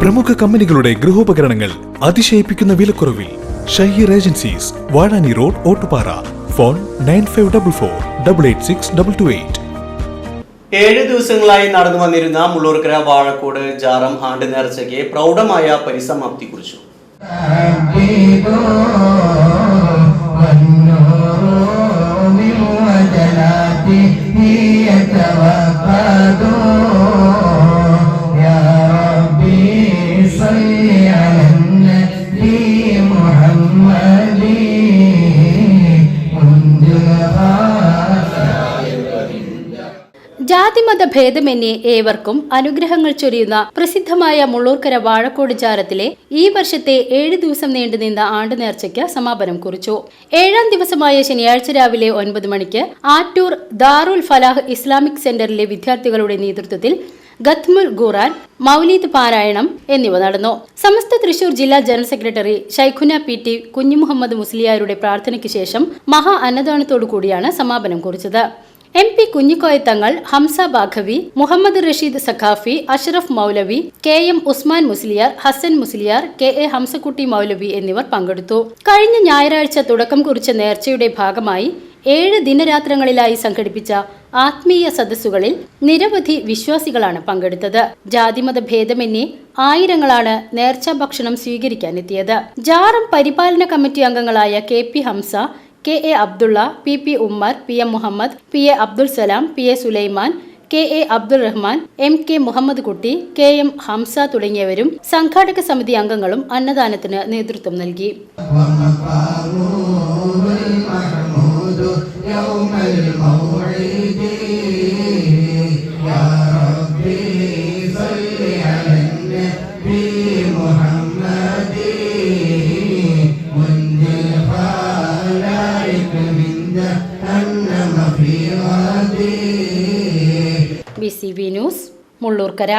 പ്രമുഖ കമ്പനികളുടെ ഗൃഹോപകരണങ്ങൾ അതിശയിപ്പിക്കുന്ന വിലക്കുറവിൽ Shaheer agencies Vazhani road Ottupara. Phone nine five double four double eight six double two eight. ഏഴ് ദിവസങ്ങളായി നടന്നു വന്നിരുന്ന മുള്ളൂർക്കര വാഴക്കോട് ജാറം ആണ്ട് നേർച്ചയ്ക്ക് പ്രൗഢമായ പരിസമാപ്തി കുറിച്ചു. ജാതിമത ഭേദമന്യേ ഏവർക്കും അനുഗ്രഹങ്ങൾ ചൊരിയുന്ന പ്രസിദ്ധമായ മുള്ളൂർക്കര വാഴക്കോട് ജാരത്തിലെ ഈ വർഷത്തെ ഏഴ് ദിവസം നീണ്ടുനിന്ന ആണ്ട് നേർച്ചയ്ക്ക് സമാപനം കുറിച്ചു. ഏഴാം ദിവസമായ ശനിയാഴ്ച രാവിലെ ഒൻപത് മണിക്ക് ആറ്റൂർ ദാറുൽ ഫലാഹ് ഇസ്ലാമിക് സെന്ററിലെ വിദ്യാർത്ഥികളുടെ നേതൃത്വത്തിൽ ഗത്മുൽ ഖുറാൻ മൗലീദ് പാരായണം എന്നിവ നടന്നു. സമസ്ത തൃശൂർ ജില്ലാ general secretary Shaikhuna P T Kunjumuhammad മുസ്ലിയാരുടെ പ്രാർത്ഥനയ്ക്ക് ശേഷം മഹാ അന്നദാനത്തോടു കൂടിയാണ് സമാപനം കുറിച്ചത്. M P Kunhikoya Thangal Hamza Baqavi Muhammad Rasheed Saqafi Ashraf Moulavi K M Usman Musliyar Hasan Musliyar K A Hamzakutty Moulavi എന്നിവർ പങ്കെടുത്തു. കഴിഞ്ഞ ഞായറാഴ്ച തുടക്കം കുറിച്ച നേർച്ചയുടെ ഭാഗമായി ഏഴ് ദിനരാത്രങ്ങളിലായി സംഘടിപ്പിച്ച ആത്മീയ സദസ്സുകളിൽ നിരവധി വിശ്വാസികളാണ് പങ്കെടുത്തത്. ജാതിമത ഭേദമന്യേ ആയിരങ്ങളാണ് നേർച്ച ഭക്ഷണം സ്വീകരിക്കാനെത്തിയത്. ജാറം പരിപാലന കമ്മിറ്റി അംഗങ്ങളായ K P Hamza K A Abdulla P P Ummer P M Muhammad P A Abdul Salam P A Sulaiman K A Abdul Rahman M K Muhammad Kutty K M Hamza തുടങ്ങിയവരും സംഘാടക സമിതി അംഗങ്ങളും അന്നദാനത്തിന് നേതൃത്വം നൽകി. C B news Mullurkara